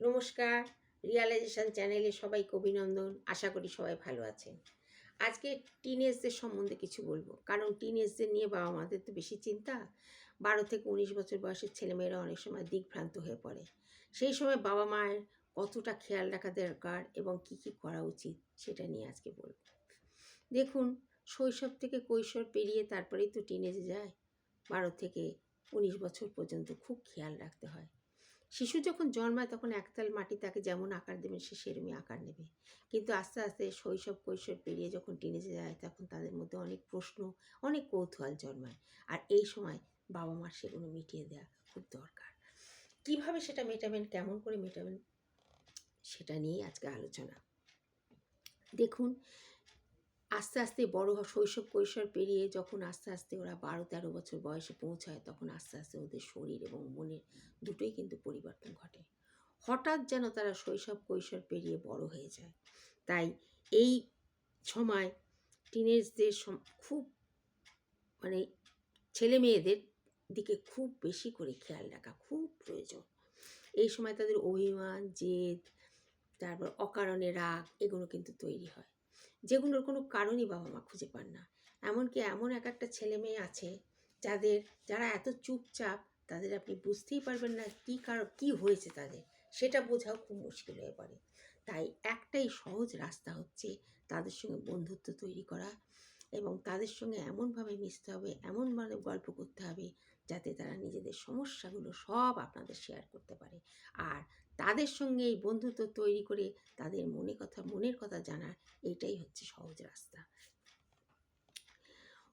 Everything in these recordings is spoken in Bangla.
নমস্কার রিয়ালাইজেশন চ্যানেলে সবাইকে অভিনন্দন। আশা করি সবাই ভালো আছেন। আজকে টিনেজদের সম্বন্ধে কিছু বলব। কারণ টিনেজদের নিয়ে বাবা মাদের তো বেশি চিন্তা। বারো থেকে উনিশ বছর বয়সের ছেলেমেয়েরা অনেক সময় দিকভ্রান্ত হয়ে পড়ে। সেই সময় বাবা মায়ের কতটা খেয়াল রাখা দরকার এবং কি কি করা উচিত সেটা নিয়ে আজকে বলব। দেখুন, শৈশব থেকে কৈশোর পেরিয়ে তারপরেই তো টিনেজে যায়। বারো থেকে উনিশ বছর পর্যন্ত খুব খেয়াল রাখতে হয়। শিশু যখন জন্মায় তখন একতাল মাটি তাকে যেমন আকার দেবেন, সে সেরমই আকার নেবে। কিন্তু আস্তে আস্তে শৈশব, কৈশোর পেরিয়ে যখন টিনেজে যায় তখন তাদের মধ্যে অনেক প্রশ্ন, অনেক কৌতূহল জন্মায়। আর এই সময় বাবা মার সেগুলো মিটিয়ে দেওয়া খুব দরকার। কীভাবে সেটা মেটাবেন, কেমন করে মেটাবেন, সেটা নিয়েই আজকে আলোচনা। দেখুন আস্তে আস্তে বড় শৈশব কৈশোর পেরিয়ে যখন আস্তে আস্তে ওরা বারো, তেরো বছর বয়সে পৌঁছায়, তখন আস্তে আস্তে ওদের শরীর এবং মনের দুটোই কিন্তু পরিবর্তন ঘটে। হঠাৎ যেন তারা শৈশব কৈশোর পেরিয়ে বড় হয়ে যায়। তাই এই সময় টিনেজদের খুব মানে ছেলে মেয়েদের দিকে খুব বেশি করে খেয়াল রাখা খুব প্রয়োজন। এই সময় তাদের অভিমান, জেদ, তারপর অকারণে রাগ, এগুলো কিন্তু তৈরি হয়। যেগুলোর কোনো কারণই বাবা মা খুঁজে পান না। এমনকি এমন এক একটা ছেলে মেয়ে আছে যাদের, যারা এত চুপচাপ, তাদের আপনি বুঝতেই পারবেন না কী কারণ, কী হয়েছে তাদের। সেটা বোঝাও খুব মুশকিল হয়ে পড়ে। তাই একটাই সহজ রাস্তা হচ্ছে তাদের সঙ্গে বন্ধুত্ব তৈরি করা এবং তাদের সঙ্গে এমনভাবে মিশতে হবে, এমনভাবে গল্প করতে হবে যাতে তারা নিজেদের সমস্যাগুলো সব আপনাদের শেয়ার করতে পারে। আর তাদের সঙ্গে এই বন্ধুত্ব তৈরি করে তাদের মনে কথা, মনের কথা জানার এটাই হচ্ছে সহজ রাস্তা।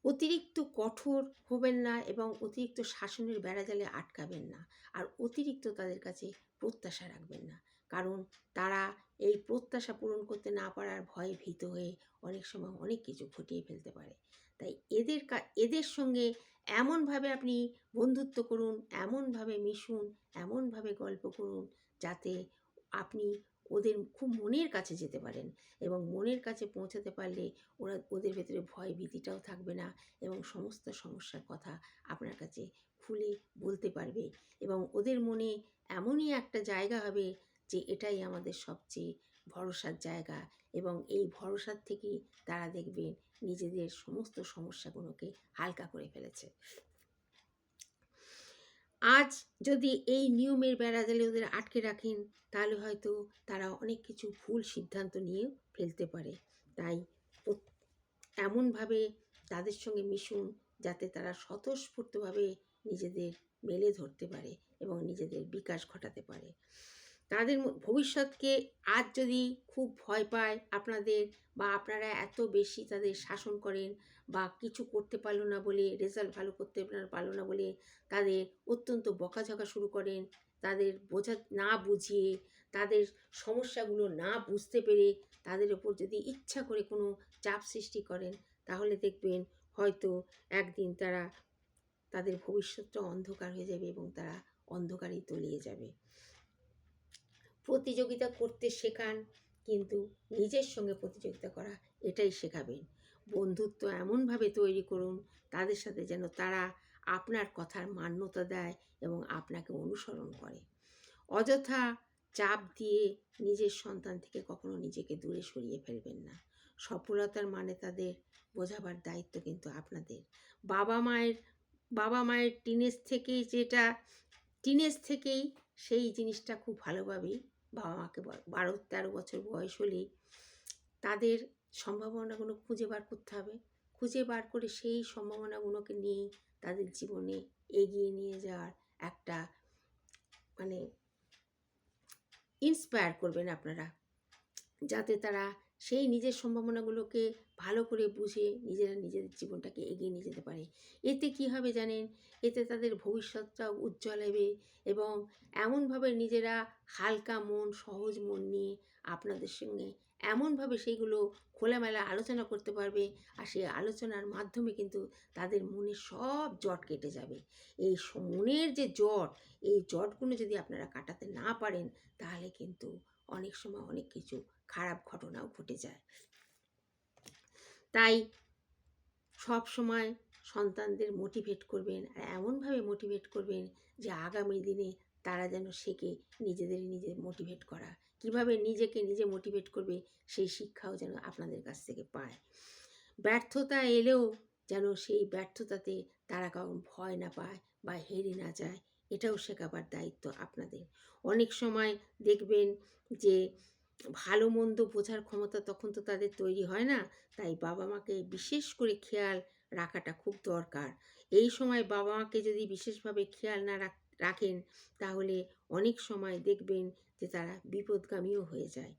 অতিরিক্ত কঠোর হবেন না এবং অতিরিক্ত শাসনের বেড়াজালে আটকাবেন না। আর অতিরিক্ত তাদের কাছে প্রত্যাশা রাখবেন না। কারণ তারা এই প্রত্যাশা পূরণ করতে না পারার ভয়ে ভীত হয়ে অনেক সময় অনেক কিছু ঘটিয়ে ফেলতে পারে। তাই এদের এদের সঙ্গে এমনভাবে আপনি বন্ধুত্ব করুন, এমনভাবে মিশুন, এমনভাবে গল্প করুন, যাতে আপনি ওদের খুব মনের কাছে যেতে পারেন এবং মনের কাছে পৌঁছাতে পারলে ওরা, ওদের ভেতরে ভয় ভীতিটাও থাকবে না এবং সমস্ত সমস্যার কথা আপনার কাছে খুলে বলতে পারবে এবং ওদের মনে এমনই একটা জায়গা হবে যে এটাই আমাদের সবচেয়ে ভরসার জায়গা এবং এই ভরসার থেকেই তারা দেখবেন নিজেদের সমস্ত সমস্যাগুলোকে হালকা করে ফেলেছে। আজ যদি এই নিয়মের বেড়াজালে ওদের আটকে রাখেন, তাহলে হয়তো তারা অনেক কিছু ভুল সিদ্ধান্ত নিয়ে ফেলতে পারে। তাই এমনভাবে তাদের সঙ্গে মিশুন যাতে তারা স্বতঃস্ফূর্তভাবে নিজেদের মেলে ধরতে পারে এবং নিজেদের বিকাশ ঘটাতে পারে। তাদের ভবিষ্যৎকে আজ যদি খুব ভয় পায় আপনাদের বা আপনারা এত বেশি তাদের শাসন করেন বা কিছু করতে পারল না বলে রেজাল্ট ভালো করতে পারল না বলে তাদের অত্যন্ত বকাঝকা শুরু করেন, তাদের বোঝা না বুঝিয়ে, তাদের সমস্যাগুলো না বুঝতে পেরে তাদের ওপর যদি ইচ্ছা করে কোনো চাপ সৃষ্টি করেন, তাহলে দেখবেন হয়তো একদিন তারা তাদের ভবিষ্যৎটা অন্ধকার হয়ে যাবে এবং তারা অন্ধকারেই তলিয়ে যাবে। প্রতিযোগিতা করতে শেখান, কিন্তু নিজের সঙ্গে প্রতিযোগিতা করা, এটাই শেখাবেন। বন্ধুত্ব এমনভাবে তৈরি করুন, তাদের সাথে যেন তারা আপনার কথার মান্যতা দেয় এবং আপনাকে অনুসরণ করে। অযথা চাপ দিয়ে নিজের সন্তান থেকে কখনো নিজেকে দূরে সরিয়ে ফেলবেন না। সফলতার মানে তাদের বোঝাবার দায়িত্ব কিন্তু আপনাদের। বাবা মায়ের বাবা মায়ের টিনেজ থেকেই যেটা টিনেজ থেকেই সেই জিনিসটা খুব ভালোভাবেই বাবা মাকে বারো, তেরো বছর বয়স হলেই তাদের সম্ভাবনাগুলো খুঁজে বার করতে হবে। খুঁজে বার করে সেই সম্ভাবনাগুলোকে নিয়ে তাদের জীবনে এগিয়ে নিয়ে যাওয়ার একটা মানে ইন্সপায়ার করবেন আপনারা। যাতে তারা সেই নিজের সম্ভাবনাগুলোকে ভালো করে বুঝে নিজেরা নিজেদের জীবনটাকে এগিয়ে নিয়ে যেতে পারে। এতে কি হবে জানেন? এতে তাদের ভবিষ্যৎটা উজ্জ্বল হবে এবং এমনভাবে নিজেরা হালকা মন, সহজ মন নিয়ে আপনাদের সঙ্গে এমনভাবে সেইগুলো খোলামেলা আলোচনা করতে পারবে আর সেই আলোচনার মাধ্যমে কিন্তু তাদের মনের সব জট কেটে যাবে। এই মনের যে জট, এই জটগুলো যদি আপনারা কাটাতে না পারেন তাহলে কিন্তু অনেক সময় অনেক কিছু খারাপ ঘটনাও ঘটে যায়। তাই সব সময় সন্তানদের মোটিভেট করবেন আর এমনভাবে মোটিভেট করবেন যে আগামী দিনে তারা যেন শেখে নিজেদের নিজে মোটিভেট করা। কীভাবে নিজেকে নিজে মোটিভেট করবে সেই শিক্ষাও যেন আপনাদের কাছ থেকে পায়। ব্যর্থতা এলেও যেন সেই ব্যর্থতাতে তারা কারণ ভয় না পায় বা হেরে না যায়। এটাও শেখাবার দায়িত্ব আপনাদের। অনেক সময় দেখবেন যে ভালো মন্দ বোঝার ক্ষমতা তখন তো তাদের তৈরি হয় না, তাই বাবা মাকে বিশেষ করে খেয়াল রাখাটা খুব দরকার। এই সময় বাবা মাকে যদি বিশেষভাবে খেয়াল না রাখেন, তাহলে অনেক সময় দেখবেন যে তারা বিপদগামীও হয়ে যায়।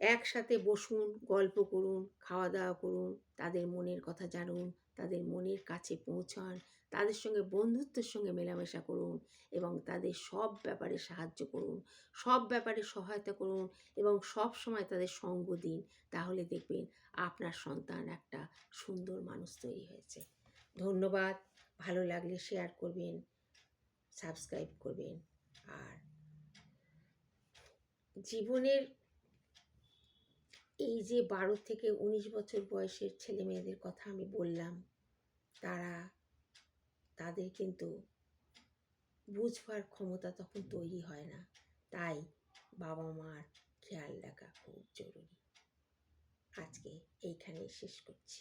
একসাথে বসুন, গল্প করুন খাওয়া দাওয়া করুন, তাদের মনের কথা জানুন, তাদের মনের কাছে পৌঁছান, তাদের সঙ্গে বন্ধুত্বের সঙ্গে মেলামেশা করুন এবং তাদের সব ব্যাপারে সাহায্য করুন, সব ব্যাপারে সহায়তা করুন এবং সব সময় তাদের সঙ্গ দিন। তাহলে দেখবেন আপনার সন্তান একটা সুন্দর মানুষ তৈরি হয়েছে। ধন্যবাদ। ভালো লাগলে শেয়ার করবেন সাবস্ক্রাইব করবেন আর জীবনের এই যে বারো থেকে উনিশ বছর বয়সের ছেলে মেয়েদের কথা আমি বললাম, তারা, তাদের কিন্তু বুঝবার ক্ষমতা তখন তৈরি হয় না। তাই বাবা মার খেয়াল রাখা খুব জরুরি। আজকে এইখানেই শেষ করছি।